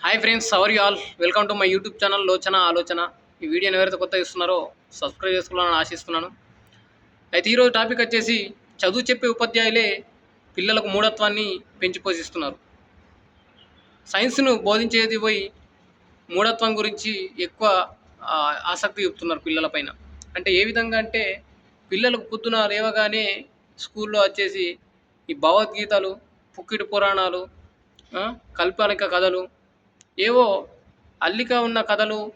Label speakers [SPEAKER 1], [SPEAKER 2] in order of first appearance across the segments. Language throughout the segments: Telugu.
[SPEAKER 1] Hi friends how are you all welcome to my YouTube channel లోచన ఆలోచన ఈ వీడియోని ఎవరైతే కొత్తగా ఇస్తున్నారో సబ్స్క్రైబ్ చేసుకోవాలని ఆశిస్తున్నాను. అయితే ఈరోజు టాపిక్ వచ్చేసి చదువు చెప్పే ఉపాధ్యాయులే పిల్లలకు మూఢత్వాన్ని పెంచి పోషిస్తున్నారు. సైన్స్ను బోధించేది పోయి మూఢత్వం గురించి ఎక్కువ ఆసక్తి చూపుతున్నారు పిల్లలపైన అంటే ఏ విధంగా అంటే పిల్లలకు పొద్దున లేవగానే స్కూల్లో వచ్చేసి ఈ భగవద్గీతలు పుక్కిటి పురాణాలు ఆ, కల్పనిక కథలు ఏవో అల్లిక ఉన్న కథలు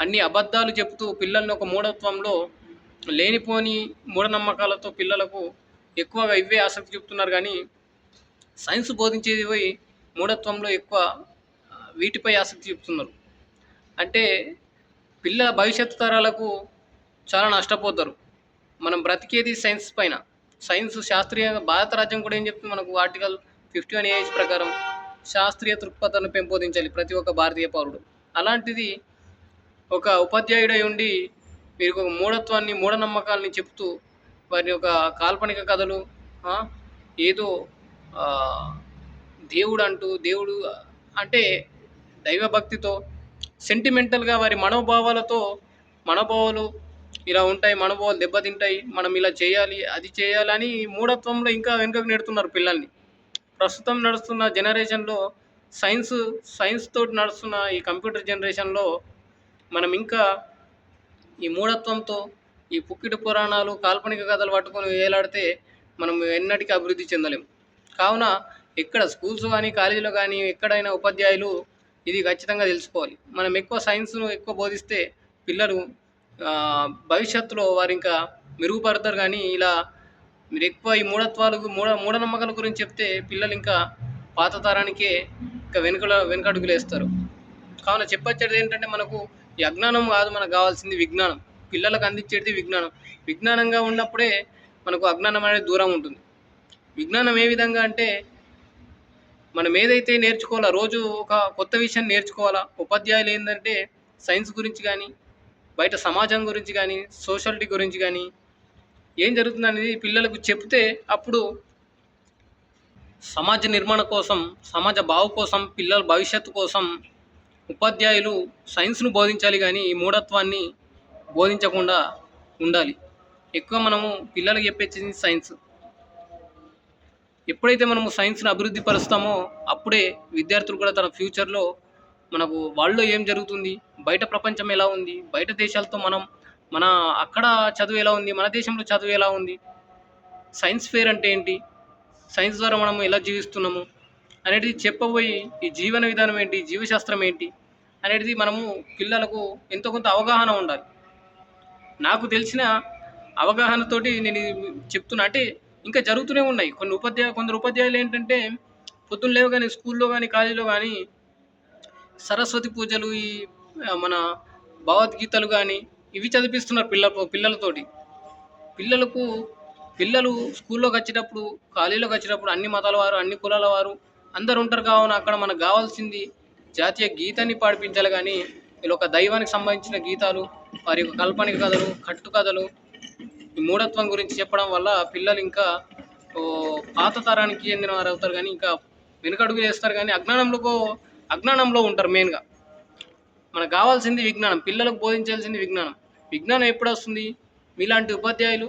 [SPEAKER 1] అన్ని అబద్ధాలు చెబుతూ పిల్లల్ని ఒక మూఢత్వంలో లేనిపోని మూఢనమ్మకాలతో పిల్లలకు ఎక్కువగా ఇవే ఆసక్తి చూపుతున్నారు కానీ సైన్స్ బోధించేది పోయి మూఢత్వంలో ఎక్కువ వీటిపై ఆసక్తి చూపుతున్నారు. అంటే పిల్లల భవిష్యత్తు తరాలకు చాలా నష్టపోతారు. మనం బ్రతికేది సైన్స్ పైన. సైన్స్ శాస్త్రీయంగా భారత రాజ్యం కూడా ఏం చెప్తుంది? మనకు ఆర్టికల్ ఫిఫ్టీ వన్ ఏజ్ ప్రకారం శాస్త్రీయ దృక్పథాన్ని పెంపొందించాలి ప్రతి ఒక్క భారతీయ పౌరుడు. అలాంటిది ఒక ఉపాధ్యాయుడై ఉండి వీరికి ఒక మూఢత్వాన్ని మూఢనమ్మకాలని చెప్తూ వారి యొక్క కాల్పనిక కథలు ఏదో దేవుడు అంటూ దేవుడు అంటే దైవభక్తితో సెంటిమెంటల్గా వారి మనోభావాలతో మనోభావాలు ఇలా ఉంటాయి మనోభావాలు దెబ్బతింటాయి మనం ఇలా చేయాలి అది చేయాలని మూఢత్వంలో ఇంకా వెనుకకు నెడుతున్నారు పిల్లల్ని. ప్రస్తుతం నడుస్తున్న జనరేషన్లో సైన్స్ సైన్స్ తోటి నడుస్తున్న ఈ కంప్యూటర్ జనరేషన్లో మనం ఇంకా ఈ మూఢత్వంతో ఈ పుక్కిటి పురాణాలు కాల్పనిక కథలు పట్టుకొని వేలాడితే మనం ఎన్నటికీ అభివృద్ధి చెందలేం. కావున ఇక్కడ స్కూల్స్ కానీ కాలేజీలో కానీ ఎక్కడైనా ఉపాధ్యాయులు ఇది ఖచ్చితంగా తెలుసుకోవాలి. మనం ఎక్కువ సైన్స్ను ఎక్కువ బోధిస్తే పిల్లలు భవిష్యత్తులో వారు ఇంకా మెరుగుపడతారు కానీ ఇలా మీరు ఎక్కువ ఈ మూఢత్వాలు మూఢ మూఢనమ్మకాల గురించి చెప్తే పిల్లలు ఇంకా పాత తరానికే ఇంకా వెనుకల వెనుకడుగులు వేస్తారు. కావున చెప్పొచ్చేది ఏంటంటే మనకు ఈ అజ్ఞానం కాదు మనకు కావాల్సింది విజ్ఞానం. పిల్లలకు అందించేది విజ్ఞానం. విజ్ఞానంగా ఉన్నప్పుడే మనకు అజ్ఞానం అనేది దూరం ఉంటుంది. విజ్ఞానం ఏ విధంగా అంటే మనం ఏదైతే నేర్చుకోవాలా రోజు ఒక కొత్త విషయం నేర్చుకోవాలా ఉపాధ్యాయులు ఏంటంటే సైన్స్ గురించి కానీ బయట సమాజం గురించి కానీ సోషాలిటీ గురించి కానీ ఏం జరుగుతుంది అనేది పిల్లలకు చెప్తే అప్పుడు సమాజ నిర్మాణ కోసం సమాజ బావు కోసం పిల్లల భవిష్యత్తు కోసం ఉపాధ్యాయులు సైన్స్ను బోధించాలి కానీ ఈ మూఢత్వాన్ని బోధించకుండా ఉండాలి. ఎక్కువ మనము పిల్లలకు చెప్పేది సైన్స్. ఎప్పుడైతే మనము సైన్స్ని అభివృద్ధి పరుస్తామో అప్పుడే విద్యార్థులు కూడా తన ఫ్యూచర్లో మనకు వాళ్ళలో ఏం జరుగుతుంది? బయట ప్రపంచం ఎలా ఉంది? బయట దేశాలతో మనం మన అక్కడ చదువు ఎలా ఉంది? మన దేశంలో చదువు ఎలా ఉంది? సైన్స్ ఫేర్ అంటే ఏంటి? సైన్స్ ద్వారా మనం ఎలా జీవిస్తున్నాము? అనేది చెప్పబోయి ఈ జీవన విధానం ఏంటి? జీవశాస్త్రం ఏంటి? అనేది మనము పిల్లలకు ఎంతో కొంత అవగాహన ఉండాలి. నాకు తెలిసిన అవగాహనతోటి నేను చెప్తున్నా. అంటే ఇంకా జరుగుతూనే ఉన్నాయి. కొన్ని ఉపాధ్యాయ కొందరు ఉపాధ్యాయులు ఏంటంటే పొద్దున్న లేవు కానీ స్కూల్లో కానీ కాలేజీలో కానీ సరస్వతి పూజలు ఈ మన భగవద్గీతలు కానీ ఇవి చదివిస్తున్నారు పిల్ల పిల్లలతోటి. పిల్లలకు పిల్లలు స్కూల్లోకి వచ్చేటప్పుడు కాలేజీలోకి వచ్చేటప్పుడు అన్ని మతాల వారు అన్ని కులాల వారు అందరు ఉంటారు కావున అక్కడ మనకు కావాల్సింది జాతీయ గీతాన్ని పాడిపించాలి కానీ వీళ్ళు ఒక దైవానికి సంబంధించిన గీతాలు వారి యొక్క కల్పనిక కథలు కట్టు కథలు ఈ మూఢత్వం గురించి చెప్పడం వల్ల పిల్లలు ఇంకా పాత తరానికి చెందిన వారు అవుతారు కానీ ఇంకా వెనుకడుగు చేస్తారు కానీ అజ్ఞానంలో అజ్ఞానంలో ఉంటారు మెయిన్గా మనకు కావాల్సింది విజ్ఞానం పిల్లలకు బోధించాల్సింది విజ్ఞానం. విజ్ఞానం ఎప్పుడు వస్తుంది మీలాంటి ఉపాధ్యాయులు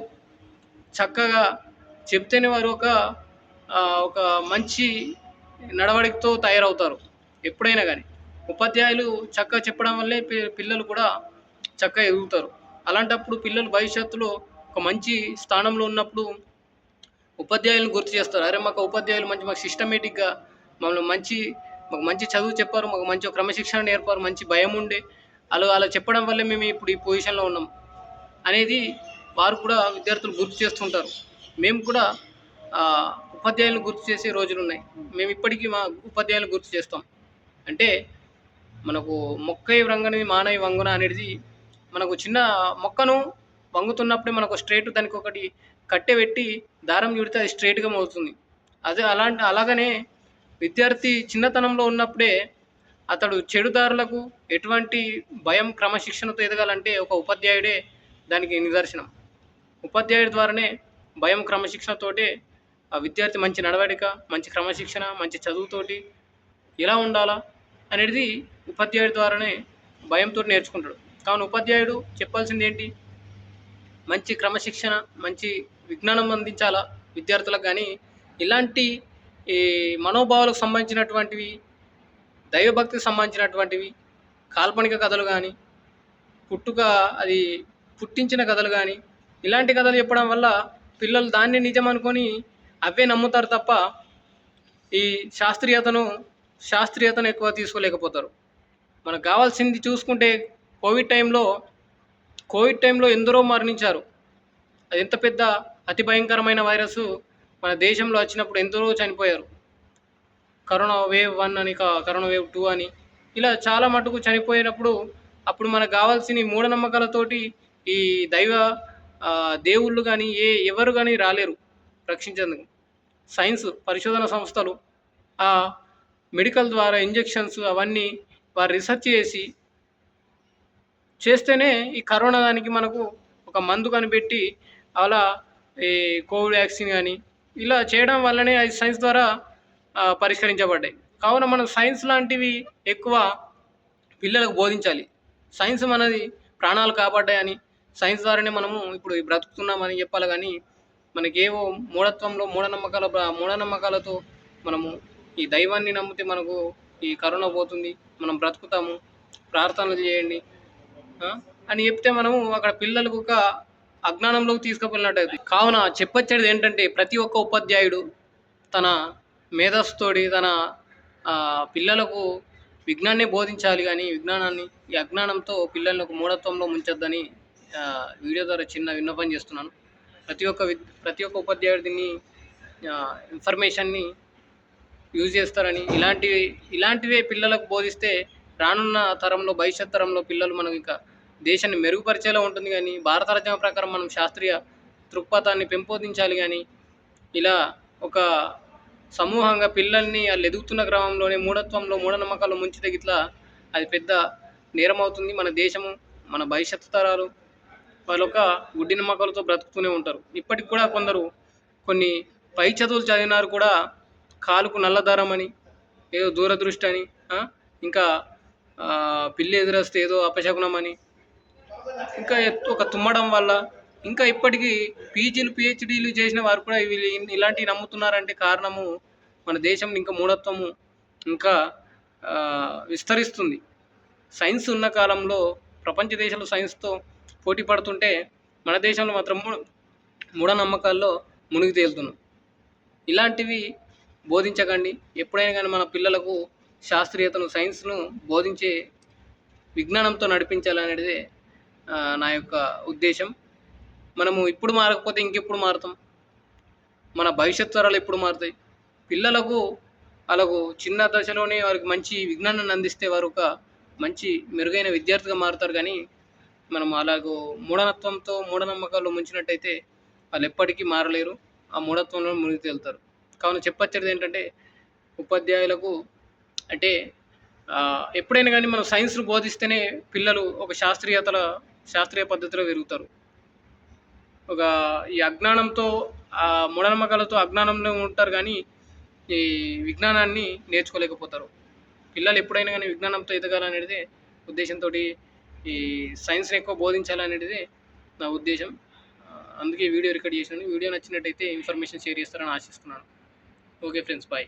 [SPEAKER 1] చక్కగా చెప్తేనే వారు ఒక ఒక మంచి నడవడికతో తయారవుతారు. ఎప్పుడైనా కానీ ఉపాధ్యాయులు చక్కగా చెప్పడం వల్లే పిల్లలు కూడా చక్కగా ఎదుగుతారు. అలాంటప్పుడు పిల్లలు భవిష్యత్తులో ఒక మంచి స్థానంలో ఉన్నప్పుడు ఉపాధ్యాయులను గుర్తు చేస్తారు. అరే మాకు ఉపాధ్యాయులు మంచి మాకు సిస్టమేటిక్గా మమ్మల్ని మంచి మాకు మంచి చదువు చెప్పారు మాకు మంచి క్రమశిక్షణ నేర్పారు మంచి భయం ఉండే అలా అలా చెప్పడం వల్లే మేము ఇప్పుడు ఈ పొజిషన్లో ఉన్నాం అనేది వారు కూడా విద్యార్థులు గుర్తు చేస్తుంటారు. మేము కూడా ఉపాధ్యాయులను గుర్తు చేసే రోజులు ఉన్నాయి. మేము ఇప్పటికీ మా ఉపాధ్యాయులను గుర్తు చేస్తాం. అంటే మనకు మొక్కై రంగని మానవి వంగున అనేది మనకు చిన్న మొక్కను వంగుతున్నప్పుడే మనకు స్ట్రేట్ దానికి ఒకటి కట్టె పెట్టి దారం చుడితే అది స్ట్రేట్గా మోగుతుంది. అదే అలాంటి అలాగనే విద్యార్థి చిన్నతనంలో ఉన్నప్పుడే అతడు చెడుదారులకు ఎటువంటి భయం క్రమశిక్షణతో ఎదగాలంటే ఒక ఉపాధ్యాయుడే దానికి నిదర్శనం. ఉపాధ్యాయుడి ద్వారానే భయం క్రమశిక్షణతోటే ఆ విద్యార్థి మంచి నడవడిక మంచి క్రమశిక్షణ మంచి చదువుతోటి ఎలా ఉండాలా అనేది ఉపాధ్యాయుడి ద్వారానే భయంతో నేర్చుకుంటాడు. కావున ఉపాధ్యాయుడు చెప్పాల్సింది ఏంటి? మంచి క్రమశిక్షణ మంచి విజ్ఞానం అందించాలా విద్యార్థులకు కానీ ఇలాంటి ఈ మనోభావాలకు సంబంధించినటువంటివి దైవభక్తికి సంబంధించినటువంటివి కాల్పనిక కథలు కానీ పుట్టుక అది పుట్టించిన కథలు కానీ ఇలాంటి కథలు చెప్పడం వల్ల పిల్లలు దాన్ని నిజం అనుకొని అవే నమ్ముతారు తప్ప ఈ శాస్త్రీయతను శాస్త్రీయతను ఎక్కువ తీసుకోలేకపోతారు. మనకు కావాల్సింది చూసుకుంటే కోవిడ్ టైంలో కోవిడ్ టైంలో ఎందరో మరణించారు. అది ఎంత పెద్ద అతి భయంకరమైన వైరస్ మన దేశంలో వచ్చినప్పుడు ఎందరో చనిపోయారు. కరోనా వేవ్ వన్ అని క- కరోనా వేవ్ టూ అని. ఇలా చాలా మటుకు చనిపోయినప్పుడు అప్పుడు మనకు కావాల్సిన మూఢనమ్మకాలతోటి ఈ దైవ దేవుళ్ళు కానీ ఏ ఎవరు కానీ రాలేరు రక్షించేందుకు. సైన్స్ పరిశోధన సంస్థలు ఆ మెడికల్ ద్వారా ఇంజెక్షన్స్ అవన్నీ వారు రీసెర్చ్ చేసి చేస్తేనే ఈ కరోనా దానికి మనకు ఒక మందు కనిపెట్టి అలా ఈ కోవిడ్ వ్యాక్సిన్ కానీ ఇలా చేయడం వల్లనే అది సైన్స్ ద్వారా పరిష్కరించబడ్డాయి. కావున మనం సైన్స్ లాంటివి ఎక్కువ పిల్లలకు బోధించాలి. సైన్స్ మనది ప్రాణాలు కాపాడ్డాయని సైన్స్ ద్వారానే మనము ఇప్పుడు బ్రతుకుతున్నామని చెప్పాలి కానీ మనకేవో మూఢత్వంలో మూఢనమ్మకాల మూఢనమ్మకాలతో మనము ఈ దైవాన్ని నమ్మితే మనకు ఈ కరోనా పోతుంది మనం బ్రతుకుతాము ప్రార్థనలు చేయండి అని చెప్తే మనము అక్కడ పిల్లలకు ఒక అజ్ఞానంలోకి తీసుకుపోయినట్టు కావున చెప్పొచ్చేది ఏంటంటే ప్రతి ఒక్క ఉపాధ్యాయుడు తన మేధస్సుతోటి తన పిల్లలకు విజ్ఞాన్ని బోధించాలి కానీ విజ్ఞానాన్ని ఈ అజ్ఞానంతో పిల్లలకు మూఢత్వంలో ముంచొద్దని వీడియో ద్వారా చిన్న విన్నపం చేస్తున్నాను. ప్రతి ఒక్క విద్ ప్రతి ఒక్క ఉపాధ్యాయుడిని ఇన్ఫర్మేషన్ని యూజ్ చేస్తారని ఇలాంటివి ఇలాంటివే పిల్లలకు బోధిస్తే రానున్న తరంలో భవిష్యత్ తరంలో పిల్లలు మనం ఇంకా దేశాన్ని మెరుగుపరిచేలా ఉంటుంది కానీ భారత రచన ప్రకారం మనం శాస్త్రీయ దృక్పథాన్ని పెంపొందించాలి కానీ ఇలా ఒక సమూహంగా పిల్లల్ని వాళ్ళు ఎదుగుతున్న క్రమంలోనే మూఢత్వంలో మూఢనమ్మకాలు ముంచితే గిట్లా అది పెద్ద నేరం అవుతుంది మన దేశము మన భవిష్యత్తు తరాలు. వాళ్ళు ఒక గుడ్డి నమ్మకాలతో బ్రతుకుతూనే ఉంటారు. ఇప్పటికి కూడా కొందరు కొన్ని పై చదువులు చదివినారు కూడా కాలుకు నల్లదారం అని ఏదో దూరదృష్టి అని ఇంకా పిల్లి ఎదురొస్తే ఏదో అపశకునం అని ఇంకా ఒక తుమ్మడం వల్ల ఇంకా ఇప్పటికీ పీజీలు పిహెచ్డీలు చేసిన వారు కూడా వీళ్ళు ఇలాంటివి నమ్ముతున్నారంటే కారణము మన దేశం ఇంకా మూఢత్వము ఇంకా విస్తరిస్తుంది. సైన్స్ ఉన్న కాలంలో ప్రపంచ దేశాలు సైన్స్తో పోటీ పడుతుంటే మన దేశంలో మాత్రం మూఢనమ్మకాల్లో మునిగి తేలుతున్నాం. ఇలాంటివి బోధించకండి. ఎప్పుడైనా కానీ మన పిల్లలకు శాస్త్రీయతను సైన్స్ను బోధించే విజ్ఞానంతో నడిపించాలనేది నా యొక్క ఉద్దేశం. మనము ఇప్పుడు మారకపోతే ఇంకెప్పుడు మారుతాం? మన భవిష్యత్ తరాలు ఎప్పుడు మారుతాయి? పిల్లలకు వాళ్ళకు చిన్న దశలోనే వారికి మంచి విజ్ఞానాన్ని అందిస్తే వారు ఒక మంచి మెరుగైన విద్యార్థిగా మారుతారు. కానీ మనం అలాగో మూఢనత్వంతో మూఢనమ్మకాలు ముంచినట్టయితే వాళ్ళు ఎప్పటికీ మారలేరు. ఆ మూఢత్వంలో మునిగి తేలుతారు. కావున చెప్పొచ్చేది ఏంటంటే ఉపాధ్యాయులకు అంటే ఎప్పుడైనా కానీ మనం సైన్స్ను బోధిస్తేనే పిల్లలు ఒక శాస్త్రీయతల శాస్త్రీయ పద్ధతిలో పెరుగుతారు. ఒక ఈ అజ్ఞానంతో ఆ మూఢనమ్మకాలతో అజ్ఞానంలో ఉంటారు కానీ ఈ విజ్ఞానాన్ని నేర్చుకోలేకపోతారు. పిల్లలు ఎప్పుడైనా కానీ విజ్ఞానంతో ఎదగాలనేది ఉద్దేశంతో ఈ సైన్స్ని ఎక్కువ బోధించాలనేది నా ఉద్దేశం. అందుకే వీడియో రికార్డ్ చేశాను. వీడియో నచ్చినట్టయితే ఇన్ఫర్మేషన్ షేర్ చేస్తారని ఆశిస్తున్నాను. Okay friends bye.